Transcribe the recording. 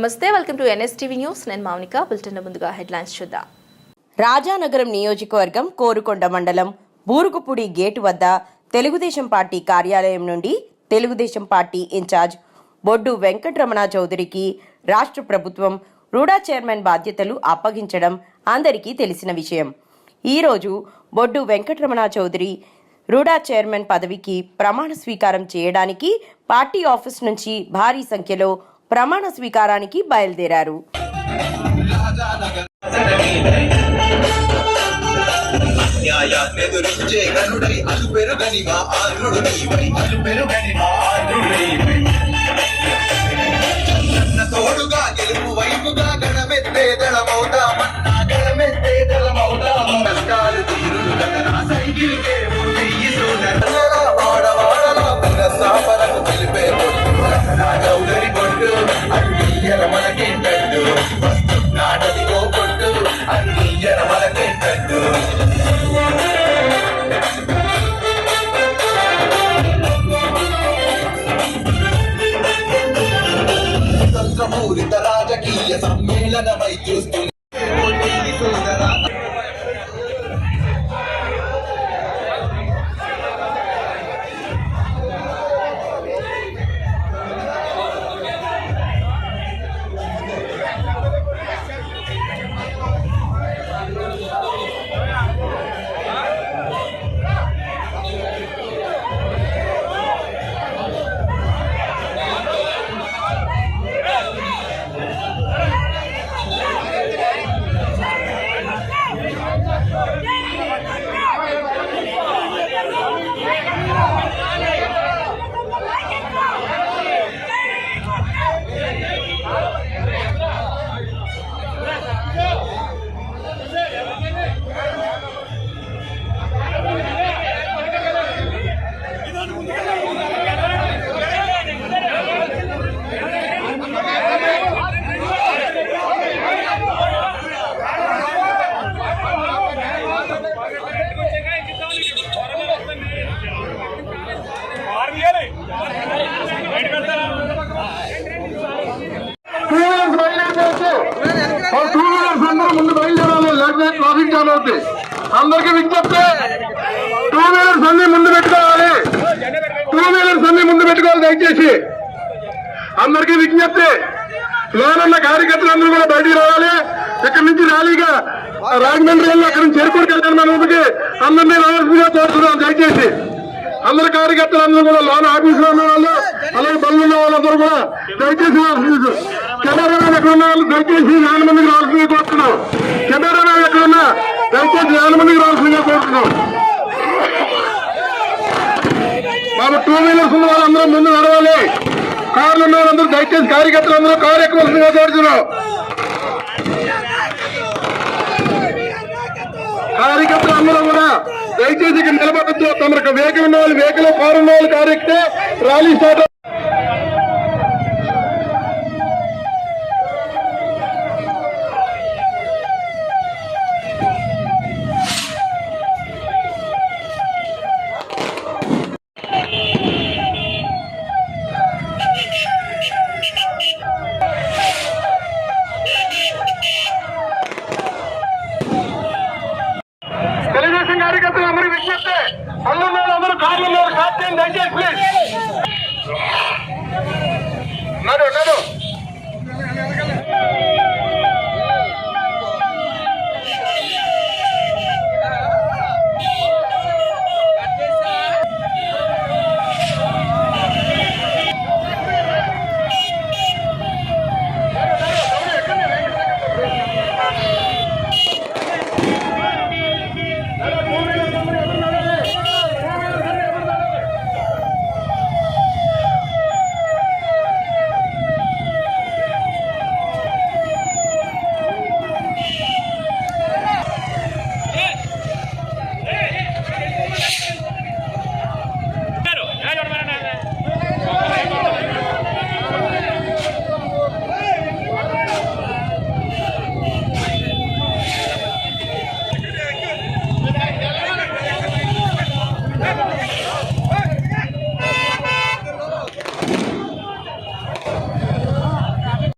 నమస్తే welcome to NSTV news. నేను Mounika bulletin ముందుగా హెడ్లైన్స్ చూద్దాం. రాజానగరం నియోజకవర్గం కోరుకొండ మండలం బూరుగుపూడి గేటు వద్ద తెలుగుదేశం పార్టీ కార్యాలయం నుండి తెలుగుదేశం పార్టీ ఇన్ఛార్జ్ బొడ్డు వెంకటరమణ చౌదరికి రాష్ట్ర ప్రభుత్వం రూడా చైర్మన్ బాధ్యతలు అప్పగించడం అందరికీ తెలిసిన విషయం. ఈరోజు బొడ్డు వెంకటరమణ చౌదరి రూడా చైర్మన్ పదవికి ప్రమాణ స్వీకారం చేయడానికి పార్టీ ఆఫీస్ నుంచి భారీ సంఖ్యలో ప్రమాణ స్వీకారానికి బయలుదేరారు. న్యాయాన్నెదురించే గనుడై అలు పెరుగని మా ఆంధ్రుడు నీవై అలు పెరుగని మా ఆంధ్రుడు నీవై justo. అందరికీ విజ్ఞప్తి. టూ వీలర్స్ అన్ని ముందు పెట్టుకోవాలి. టూ వీలర్స్ అన్ని ముందు పెట్టుకోవాలి దయచేసి. అందరికీ విజ్ఞప్తి. లోనున్న కార్యకర్తలందరూ కూడా బయటికి రావాలి. ఇక్కడ నుంచి ర్యాలీగా రాజమండ్రి వెళ్ళి అక్కడి నుంచి చేరుకోడికి వెళ్తాను మన అందరినీ రావాల్సిందిగా కోరుతున్నాం దయచేసి. అందరి కార్యకర్తలందరూ కూడా లోన్ ఆఫీసులో ఉన్న వాళ్ళు అలాగే బళ్ళు ఉన్న వాళ్ళందరూ కూడా దయచేసి కెమెరా ఎక్కడ ఉన్న వాళ్ళు దయచేసి నాలుగు మందికి రావాల్సిందిగా కోరుతున్నాం. కెమెరా ఎక్కడ ఉన్నా? దయచేసి నాలుగు మందికి రావాల్సిందిగా కోరుతున్నాం. బాబు టూ వీలర్స్ ఉన్న వాళ్ళందరూ ముందు నడవాలి. కార్లు ఉన్న వాళ్ళందరూ దయచేసి కార్యకర్తలు అందరూ కారు ఎక్కవలసిందిగా కోరుతున్నాం. కార్యకర్తలు అందరూ కూడా దయచేసి ఇక్కడ నిలబడద్దు. తమకు వెహికల్ ఉన్న వాళ్ళు వెహికల్ కారు ఉన్న వాళ్ళు కారు ఎక్కితే ర్యాలీ స్టార్ట్ తెలుగుదేశం కార్యకర్తలు అందరూ విజ్ఞప్తి పళ్ళు ఉన్న వాళ్ళు అందరూ కార్లు ఉన్నారు కార్